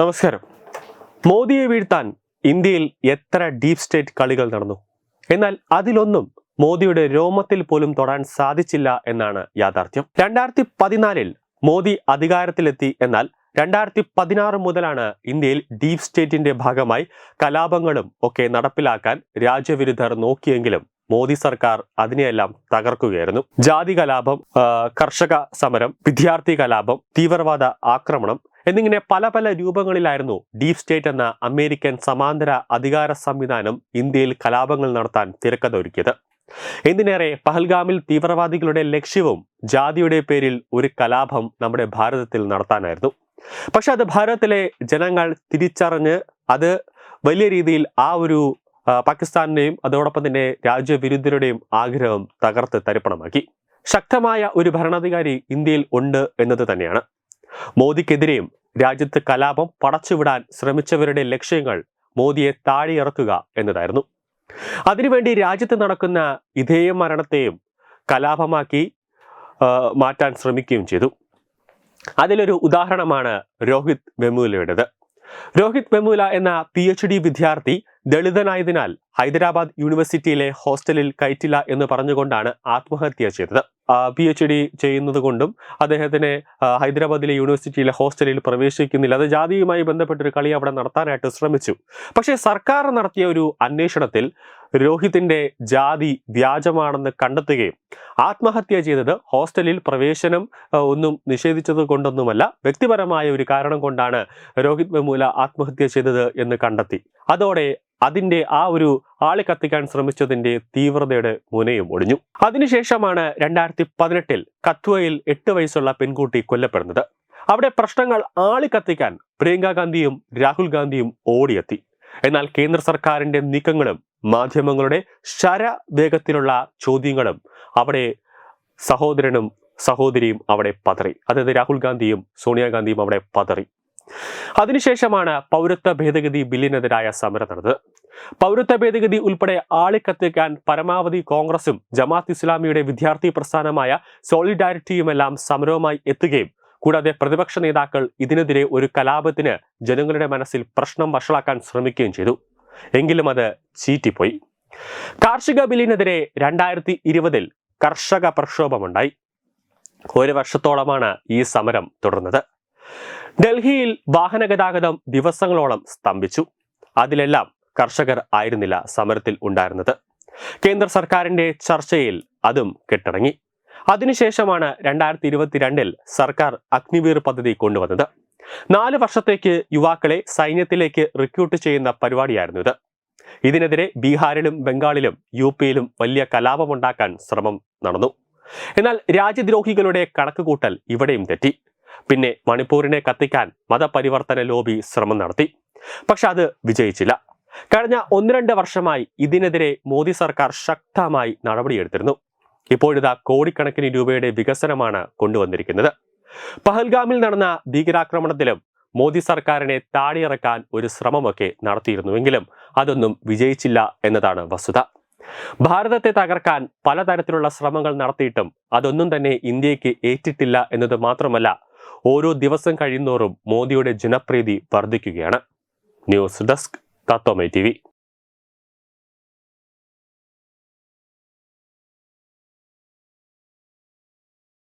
നമസ്കാരം. മോദിയെ വീഴ്ത്താൻ ഇന്ത്യയിൽ എത്ര ഡീപ് സ്റ്റേറ്റ് കളികൾ നടന്നു? എന്നാൽ അതിലൊന്നും മോദിയുടെ രോമത്തിൽ പോലും തൊടാൻ സാധിച്ചില്ല എന്നാണ് യാഥാർത്ഥ്യം. രണ്ടായിരത്തി പതിനാലിൽ മോദി അധികാരത്തിലെത്തി എന്നാൽ രണ്ടായിരത്തി പതിനാറ് മുതലാണ് ഇന്ത്യയിൽ ഡീപ് സ്റ്റേറ്റിന്റെ ഭാഗമായി കലാപങ്ങളും ഒക്കെ നടപ്പിലാക്കാൻ രാജ്യവിരുദ്ധർ നോക്കിയെങ്കിലും മോദി സർക്കാർ അതിനെയെല്ലാം തകർക്കുകയായിരുന്നു. ജാതി കലാപം കർഷക സമരം വിദ്യാർത്ഥി കലാപം തീവ്രവാദ ആക്രമണം എന്നിങ്ങനെ പല പല രൂപങ്ങളിലായിരുന്നു ഡീപ് സ്റ്റേറ്റ് എന്ന അമേരിക്കൻ സമാന്തര അധികാര സംവിധാനം ഇന്ത്യയിൽ കലാപങ്ങൾ നടത്താൻ തിരക്കഥ ഒരുക്കിയത് എന്തിനേറെ പഹൽഗാമിൽ തീവ്രവാദികളുടെ ലക്ഷ്യവും ജാതിയുടെ പേരിൽ ഒരു കലാപം നമ്മുടെ ഭാരതത്തിൽ നടത്താനായിരുന്നു. പക്ഷെ അത് ഭാരതത്തിലെ ജനങ്ങൾ തിരിച്ചറിഞ്ഞ് അത് വലിയ രീതിയിൽ ആ ഒരു പാകിസ്ഥാനിനെയും അതോടൊപ്പം തന്നെ രാജ്യവിരുദ്ധരുടെയും ആഗ്രഹം തകർത്ത് തരിപ്പണമാക്കി. ശക്തമായ ഒരു ഭരണാധികാരി ഇന്ത്യയിൽ ഉണ്ട് എന്നത് തന്നെയാണ്. മോദിക്കെതിരെയും രാജ്യത്ത് കലാപം പടച്ചുവിടാൻ ശ്രമിച്ചവരുടെ ലക്ഷ്യങ്ങൾ മോദിയെ താഴെയിറക്കുക എന്നതായിരുന്നു. അതിനുവേണ്ടി രാജ്യത്ത് നടക്കുന്ന ഇതേ മരണത്തെയും കലാപമാക്കി മാറ്റാൻ ശ്രമിക്കുകയും ചെയ്തു. അതിലൊരു ഉദാഹരണമാണ് രോഹിത് വെമുലയുടേത് രോഹിത് വെമുല എന്ന പി എച്ച് ഡി വിദ്യാർത്ഥി ദളിതനായതിനാൽ ഹൈദരാബാദ് യൂണിവേഴ്സിറ്റിയിലെ ഹോസ്റ്റലിൽ കയറ്റില്ല എന്ന് പറഞ്ഞുകൊണ്ടാണ് ആത്മഹത്യ ചെയ്തത്. പി എച്ച് ഡി ചെയ്യുന്നത് കൊണ്ടും അദ്ദേഹത്തിന് ഹൈദരാബാദിലെ യൂണിവേഴ്സിറ്റിയിലെ ഹോസ്റ്റലിൽ പ്രവേശിക്കുന്നില്ല. അത് ജാതിയുമായി ബന്ധപ്പെട്ടൊരു കളി അവിടെ നടത്താനായിട്ട് ശ്രമിച്ചു. പക്ഷേ സർക്കാർ നടത്തിയ ഒരു അന്വേഷണത്തിൽ രോഹിത്തിന്റെ ജാതി വ്യാജമാണെന്ന് കണ്ടെത്തുകയും ആത്മഹത്യ ചെയ്തത് ഹോസ്റ്റലിൽ പ്രവേശനം ഒന്നും നിഷേധിച്ചത് കൊണ്ടൊന്നുമല്ല വ്യക്തിപരമായ ഒരു കാരണം കൊണ്ടാണ് രോഹിത് വെമൂല ആത്മഹത്യ ചെയ്തത് എന്ന് കണ്ടെത്തി. അതോടെ അതിന്റെ ആ ഒരു ആളി കത്തിക്കാൻ ശ്രമിച്ചതിന്റെ തീവ്രതയുടെ മുനയും ഒടിഞ്ഞു. അതിനുശേഷമാണ് രണ്ടായിരത്തി പതിനെട്ടിൽ കത്വയിൽ എട്ട് വയസ്സുള്ള പെൺകുട്ടി കൊല്ലപ്പെടുന്നത്. അവിടെ പ്രശ്നങ്ങൾ ആളി കത്തിക്കാൻ പ്രിയങ്ക ഗാന്ധിയും രാഹുൽ ഗാന്ധിയും ഓടിയെത്തി. എന്നാൽ കേന്ദ്ര സർക്കാരിന്റെ നീക്കങ്ങളും മാധ്യമങ്ങളുടെ ശരവേഗത്തിലുള്ള ചോദ്യങ്ങളും അവിടെ സഹോദരനും സഹോദരിയും അവിടെ പതറി. അതായത് രാഹുൽ ഗാന്ധിയും സോണിയാഗാന്ധിയും അവിടെ പതറി. അതിനുശേഷമാണ് പൗരത്വ ഭേദഗതി ബില്ലിനെതിരായ സമരം നടന്നത് പൗരത്വ ഭേദഗതി ഉൾപ്പെടെ ആളിക്കത്തിക്കാൻ പരമാവധി കോൺഗ്രസും ജമാഅത്ത് ഇസ്ലാമിയുടെ വിദ്യാർത്ഥി പ്രസ്ഥാനമായ സോളിഡാരിറ്റിയുമെല്ലാം സമരവുമായി എത്തുകയും കൂടാതെ പ്രതിപക്ഷ നേതാക്കൾ ഇതിനെതിരെ ഒരു കലാപത്തിന് ജനങ്ങളുടെ മനസ്സിൽ പ്രശ്നം വഷളാക്കാൻ ശ്രമിക്കുകയും ചെയ്തു. എങ്കിലും അത് ചീറ്റിപ്പോയി. കാർഷിക ബില്ലിനെതിരെ രണ്ടായിരത്തി ഇരുപതിൽ കർഷക പ്രക്ഷോഭമുണ്ടായി. ഒരു വർഷത്തോളമാണ് ഈ സമരം തുടർന്നത്. ഡൽഹിയിൽ വാഹന ഗതാഗതം ദിവസങ്ങളോളം സ്തംഭിച്ചു. അതിലെല്ലാം കർഷകർ ആയിരുന്നില്ല സമരത്തിൽ ഉണ്ടായിരുന്നത്. കേന്ദ്ര സർക്കാരിന്റെ ചർച്ചയിൽ അതും കെട്ടടങ്ങി. അതിനുശേഷമാണ് രണ്ടായിരത്തി ഇരുപത്തിരണ്ടിൽ സർക്കാർ അഗ്നിവീർ പദ്ധതി കൊണ്ടുവന്നത്. നാല് വർഷത്തേക്ക് യുവാക്കളെ സൈന്യത്തിലേക്ക് റിക്രൂട്ട് ചെയ്യുന്ന പരിപാടിയായിരുന്നു ഇത്. ഇതിനെതിരെ ബീഹാറിലും ബംഗാളിലും യു പിയിലും വലിയ കലാപമുണ്ടാക്കാൻ ശ്രമം നടന്നു. എന്നാൽ രാജ്യദ്രോഹികളുടെ കണക്കുകൂട്ടൽ ഇവിടെയും തെറ്റി. പിന്നെ മണിപ്പൂരിനെ കത്തിക്കാൻ മതപരിവർത്തന ലോബി ശ്രമം നടത്തി. പക്ഷെ അത് വിജയിച്ചില്ല. കഴിഞ്ഞ ഒന്ന് രണ്ട് വർഷമായി ഇതിനെതിരെ മോദി സർക്കാർ ശക്തമായി നടപടിയെടുത്തിരുന്നു. ഇപ്പോഴിതാ കോടിക്കണക്കിന് രൂപയുടെ വികസനമാണ് കൊണ്ടുവന്നിരിക്കുന്നത്. പഹൽഗാമിൽ നടന്ന ഭീകരാക്രമണത്തിലും മോദി സർക്കാരിനെ താടിയിറക്കാൻ ഒരു ശ്രമമൊക്കെ നടത്തിയിരുന്നുവെങ്കിലും അതൊന്നും വിജയിച്ചില്ല എന്നതാണ് വസ്തുത. ഭാരതത്തെ തകർക്കാൻ പലതരത്തിലുള്ള ശ്രമങ്ങൾ നടത്തിയിട്ടും അതൊന്നും തന്നെ ഇന്ത്യയ്ക്ക് ഏറ്റിട്ടില്ല എന്നത് മാത്രമല്ല ഓരോ ദിവസം കഴിയുന്നോറും മോദിയുടെ ജനപ്രീതി വർദ്ധിക്കുകയാണ്. News desk തത്തോമൈ T